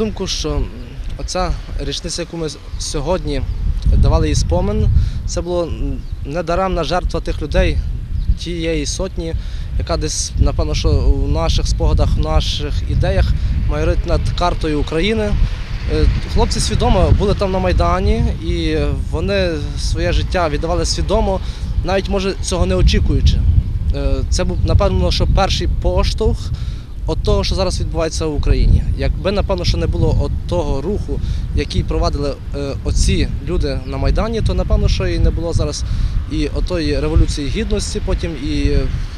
думку, що оця річниця, яку ми сьогодні давали їй спомин, це було недаремна жертва тих людей, тієї сотні, яка десь, напевно, що у наших спогадах, в наших ідеях майорить над картою України. Е, Хлопці свідомо були там на Майдані, і вони своє життя віддавали свідомо, навіть може цього не очікуючи. Е, Це був, напевно, що перший поштовх от того, що зараз відбувається в Україні. Якби, напевно, що не було от того руху, який провадили е, оці люди на Майдані, то напевно, що і не було зараз і отої революції гідності, потім і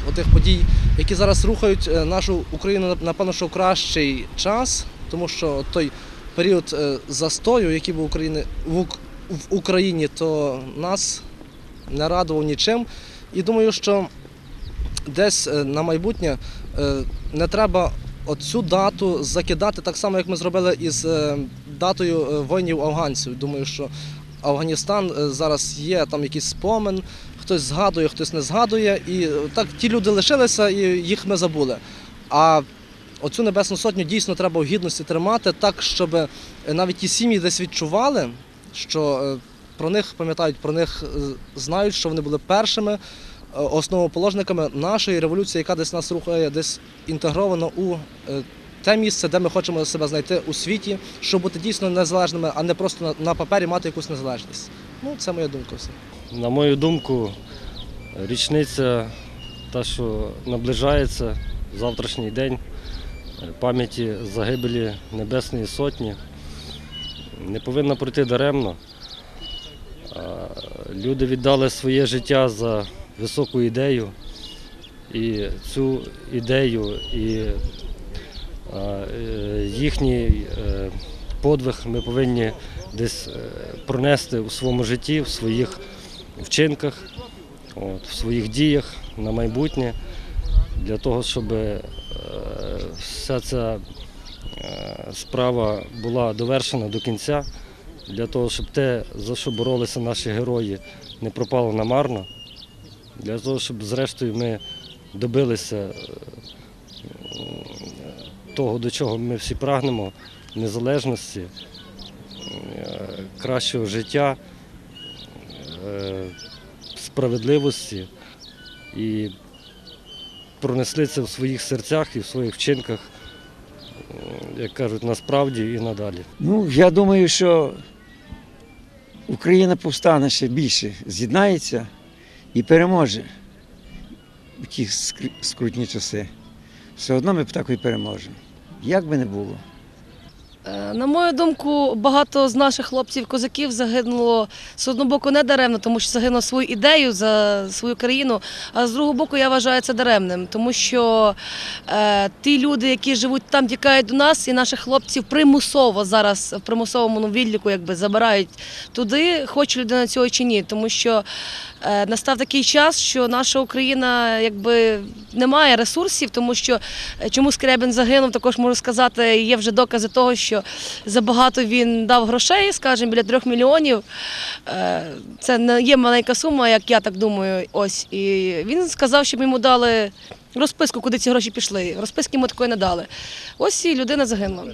отих подій, які зараз рухають е, нашу Україну, напевно, що в кращий час, тому що той період е, застою, який був України в Україні, то нас не радував нічим. І думаю, що десь на майбутнє не треба оцю дату закидати так само, як ми зробили із е, датою е, воїнів афганців. Думаю, що Афганістан е, зараз є там якийсь спомин, хтось згадує, хтось не згадує. І е, так ті люди лишилися, і їх ми забули. А оцю небесну сотню дійсно треба в гідності тримати так, щоб е, навіть ті сім'ї десь відчували, що е, про них пам'ятають, про них е, знають, що вони були першими е, основоположниками нашої революції, яка десь нас рухає, десь інтегровано у е, те місце, де ми хочемо себе знайти у світі, щоб бути дійсно незалежними, а не просто на, на папері мати якусь незалежність. Ну, це моя думка. Все. На мою думку, річниця та, що наближається завтрашній день е, пам'яті загибелі Небесної Сотні, не повинна пройти даремно. Люди віддали своє життя за високу ідею, і цю ідею і е, їхній е, подвиг ми повинні десь е, пронести у своєму житті, в своїх вчинках, от, в своїх діях на майбутнє, для того, щоб е, вся ця е, справа була довершена до кінця, для того, щоб те, за що боролися наші герої, не пропало намарно, для того, щоб зрештою ми добилися е, того, до чого ми всі прагнемо, незалежності, е, кращого життя, е, справедливості і пронесли це в своїх серцях і в своїх вчинках, як кажуть, насправді і надалі. Ну, я думаю, що Україна повстане ще більше, з'єднається і переможе в ті скрутні часи. Все одно ми так і переможемо. Як би не було. Е, На мою думку, багато з наших хлопців-козаків загинуло з одного боку не даремно, тому що загинуло свою ідею за свою країну. А з другого боку, я вважаю це даремним, тому що е, ті люди, які живуть там, тікають до нас, і наших хлопців примусово зараз в примусовому ну, відліку якби забирають туди, хоче людина цього чи ні. Тому що е, настав такий час, що наша Україна якби не має ресурсів, тому що Е, Чому Скрябін загинув, також можу сказати, є вже докази того, що забагато він дав грошей, скажімо, біля трьох мільйонів. Е, Це не є маленька сума, як я так думаю. Ось. І він сказав, щоб йому дали розписку, куди ці гроші пішли. Розписки йому такої не дали. Ось і людина загинула.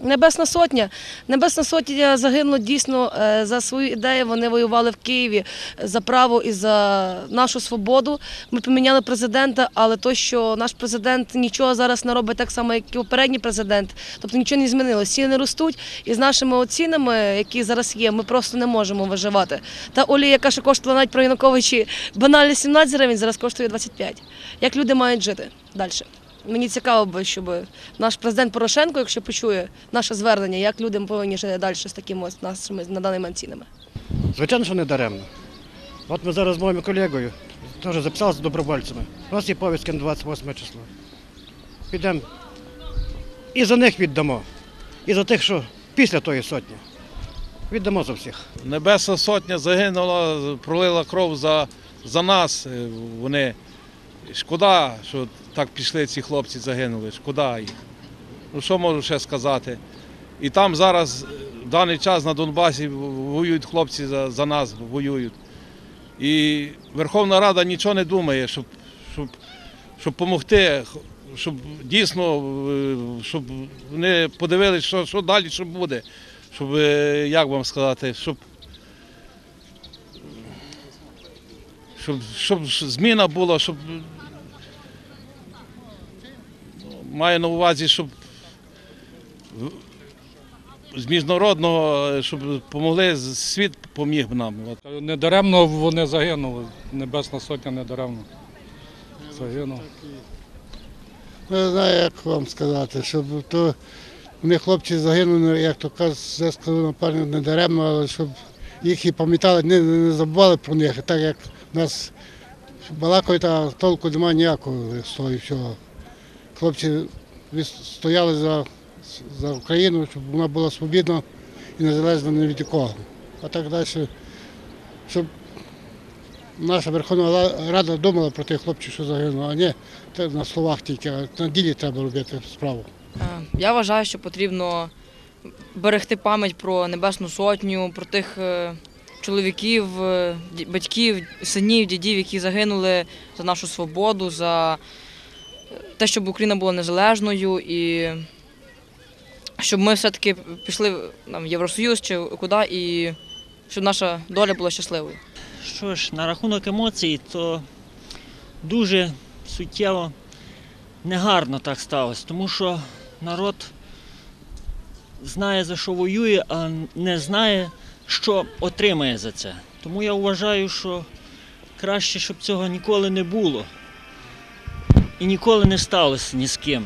Небесна сотня. Небесна сотня загинула дійсно е, за свою ідею. Вони воювали в Києві за право і за нашу свободу. Ми поміняли президента, але то, що наш президент нічого зараз не робить так само, як і попередній президент, тобто нічого не змінилося. Ціни ростуть, і з нашими оцінами, які зараз є, ми просто не можемо виживати. Та олія, яка ще коштувала навіть про Януковичі банально 17 гривень, зараз коштує 25. Як люди мають жити далі? Мені цікаво би, щоб наш президент Порошенко, якщо почує наше звернення, як люди повинні жити далі з такими ось нашими на даний момент цінами. Звичайно, що не даремно. От ми зараз з моїм колегою теж записалися з добровольцями. У нас є повістки на 28 число. Підемо і за них віддамо. І за тих, що після тої сотні. Віддамо за всіх. Небесна Сотня загинула, пролила кров за, за нас. Е, Вони шкода, що так пішли ці хлопці, загинули. Шкода їх. Ну що можу ще сказати? І там зараз е, в даний час на Донбасі воюють хлопці за, за нас, воюють. І Верховна Рада нічого не думає, щоб, щоб, щоб допомогти щоб дійсно, е, щоб вони подивилися, що, що далі, що буде. Щоб, е, як вам сказати, щоб, щоб, щоб зміна була, щоб маю на увазі, щоб з міжнародного, щоб допомогли, світ поміг нам. Недаремно вони загинули. Небесна сотня недаремно загинула. Не знаю, як вам сказати, щоб то вони хлопці загинули, як то кажуть, вже сказали, напевно, не даремно, але щоб їх і пам'ятали, не, не забували про них. Так як нас балакають, а толку немає ніякого з того і всього. Хлопці стояли за, за Україну, щоб вона була свобідна і незалежна ні від кого. А так далі, щоб наша Верховна Рада думала про тих хлопців, що загинули, а не на словах тільки, а на ділі треба робити справу. Е, Я вважаю, що потрібно берегти пам'ять про Небесну Сотню, про тих е, чоловіків, е, батьків, синів, дідів, які загинули за нашу свободу, за те, щоб Україна була незалежною і щоб ми все-таки пішли там, в Євросоюз чи куди, і щоб наша доля була щасливою. Що ж, на рахунок емоцій, то дуже суттєво негарно так сталося, тому що народ знає за що воює, а не знає, що отримає за це. Тому я вважаю, що краще, щоб цього ніколи не було. І ніколи не сталося ні з ким.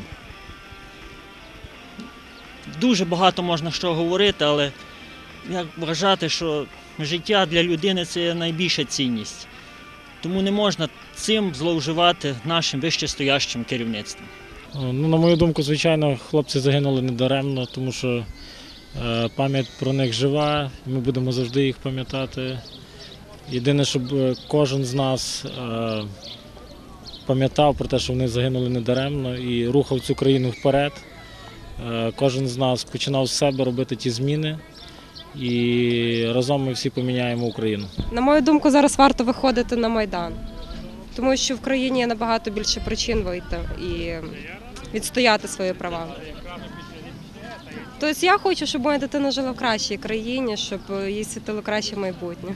Дуже багато можна що говорити, але як вважати, що життя для людини це найбільша цінність. Тому не можна цим зловживати нашим вищестоящим керівництвом. Ну, на мою думку, звичайно, хлопці загинули недаремно, тому що е, пам'ять про них жива, і ми будемо завжди їх пам'ятати. Єдине, щоб е, кожен з нас е, пам'ятав про те, що вони загинули недаремно і рухав цю країну вперед. Е, кожен з нас починав з себе робити ті зміни, і разом ми всі поміняємо Україну. На мою думку, зараз варто виходити на Майдан, тому що в країні є набагато більше причин вийти і відстояти свої права. Тобто я хочу, щоб моя дитина жила в кращій країні, щоб їй світило краще майбутнє,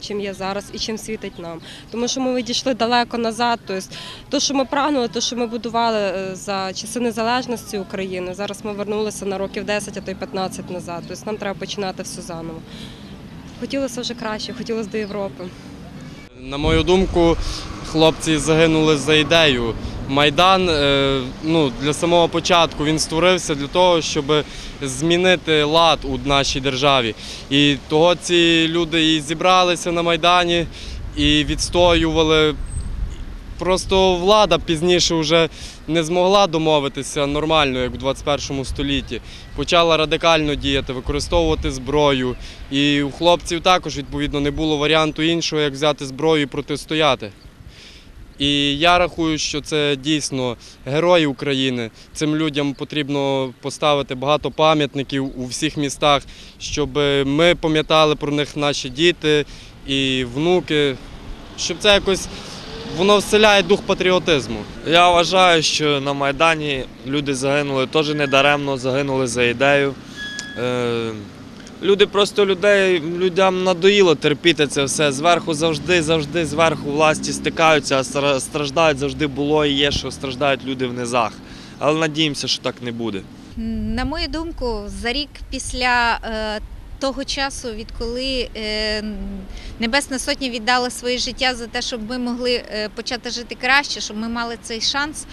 чим є зараз і чим світить нам. Тому що ми відійшли далеко назад. Тобто, те, що ми прагнули, те, що ми будували е, за часи незалежності України, зараз ми вернулися на років 10, а то й 15 назад. Тобто нам треба починати все заново. Хотілося вже краще, хотілося до Європи. На мою думку, хлопці загинули за ідею. Майдан е, ну, для самого початку він створився для того, щоб змінити лад у нашій державі. І того ці люди і зібралися на Майдані і відстоювали. Просто влада пізніше вже не змогла домовитися нормально, як в 21 столітті. Почала радикально діяти, використовувати зброю. І у хлопців також, відповідно, не було варіанту іншого, як взяти зброю і протистояти. І я рахую, що це дійсно герої України. Цим людям потрібно поставити багато пам'ятників у всіх містах, щоб ми пам'ятали про них наші діти і внуки, щоб це якось воно вселяє дух патріотизму. Я вважаю, що на Майдані люди загинули теж недаремно, загинули за ідею. Люди просто людей, людям надоїло терпіти це все. Зверху завжди, завжди зверху власті стикаються, а страждають завжди було і є, що страждають люди в низах. Але надіємося, що так не буде. На мою думку, за рік після е, того часу, відколи е, Небесна Сотня віддала своє життя за те, щоб ми могли е, почати жити краще, щоб ми мали цей шанс.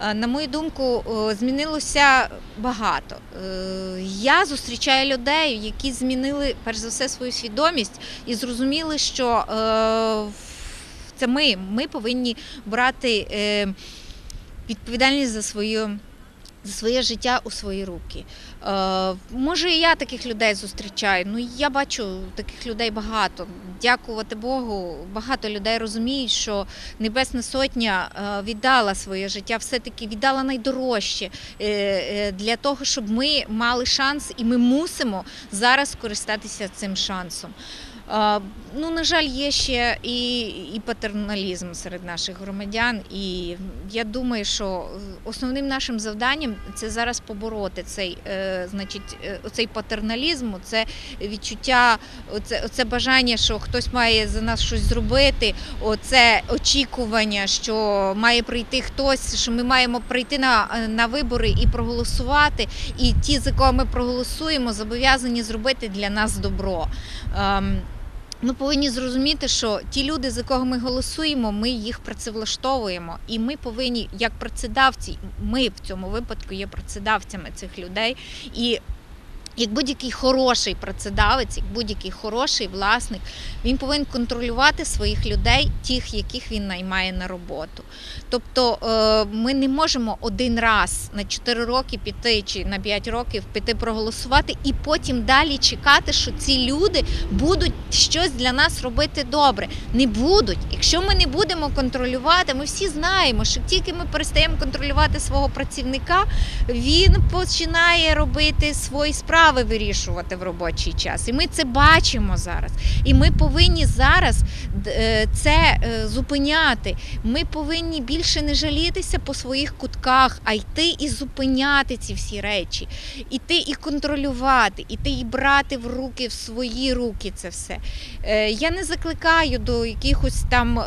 Е, На мою думку, е, змінилося багато. Е, Я зустрічаю людей, які змінили перш за все свою свідомість і зрозуміли, що це ми, ми повинні брати відповідальність за свою за своє життя у свої руки. Е, може, і я таких людей зустрічаю. Ну я бачу таких людей багато. Дякувати Богу. Багато людей розуміють, що Небесна Сотня е, віддала своє життя, все-таки віддала найдорожче е, е, для того, щоб ми мали шанс, і ми мусимо зараз користатися цим шансом. Ну, на жаль, є ще і, і патерналізм серед наших громадян. І я думаю, що основним нашим завданням це зараз побороти цей, е, значить, е, оцей патерналізм, це відчуття, оце, оце бажання, що хтось має за нас щось зробити, оце очікування, що має прийти хтось, що ми маємо прийти на, на вибори і проголосувати. І ті, за кого ми проголосуємо, зобов'язані зробити для нас добро. Ми повинні зрозуміти, що ті люди, за кого ми голосуємо, ми їх працевлаштовуємо, і ми повинні, як працедавці, ми в цьому випадку є працедавцями цих людей. І як будь-який хороший працедавець, як будь-який хороший власник, він повинен контролювати своїх людей, тих, яких він наймає на роботу. Тобто е, ми не можемо один раз на 4 роки піти чи на 5 років піти проголосувати і потім далі чекати, що ці люди будуть щось для нас робити добре. Не будуть. Якщо ми не будемо контролювати, ми всі знаємо, що тільки ми перестаємо контролювати свого працівника, він починає робити свої справи вирішувати в робочий час. І ми це бачимо зараз. І ми повинні зараз е, це е, зупиняти. Ми повинні більше не жалітися по своїх кутках, а йти і зупиняти ці всі речі, іти і контролювати, іти і брати в руки в свої руки це все. Е, Я не закликаю до якихось там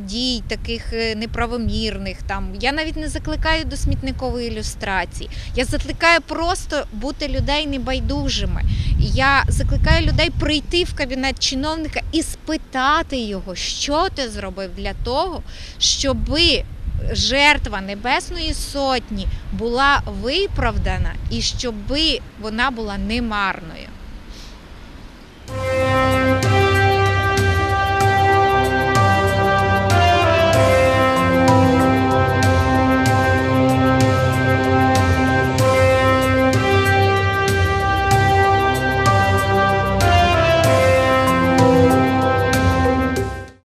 дій, таких неправомірних. Там я навіть не закликаю до смітникової ілюстрації. Я закликаю просто бути людей небайдужими. Я закликаю людей прийти в кабінет чиновника і спитати його, що ти зробив для того, щоби жертва Небесної Сотні була виправдана і щоби вона була немарною.